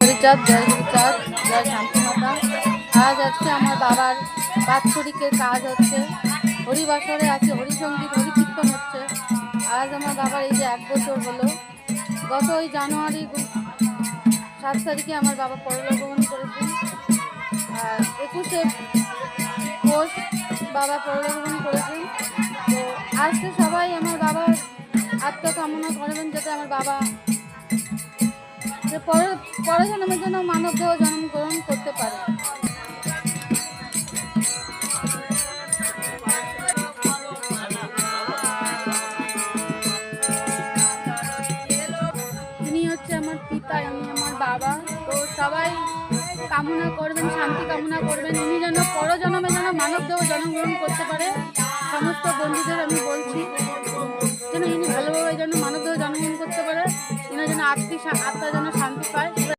হরিচাঁদ জয় হরিচাঁদ জয় শান্তিমাতা। আজ আজকে আমার বাবার বাৎসরিকের কাজ হচ্ছে, হরিবাসরে আছে, হরিসঙ্গীত, হরিকীর্তন হচ্ছে। আজ আমার বাবার এই যে এক বছর হলো, গত ওই জানুয়ারি সাত তারিখে আমার বাবা পরলোকগমন করেছেন। আর একুশে পৌষ বাবা পরলোকগমন করেছেন। তো আজকে সবাই আমার বাবার আত্মকামনা করবেন, যাতে আমার বাবা যে পরে পরে জন্মের জন্য মানব দেহ জন্ম গ্রহণ করতে পারে। তিনি হচ্ছে আমার পিতা, আমি আমার বাবা। তো সবাই কামনা করবেন, শান্তি কামনা করবেন। উনি যেন পরজন্মে যেন মানব দেহ জন্মগ্রহণ করতে পারে। সমস্ত বন্ধুদের আমি বলছি, যেন ইনি ভালোভাবে যেন মানব দেহ জন্মগ্রহণ করতে পারে। ইনি যেন আত্মীয় আত্মা যেন শান্তি পায়।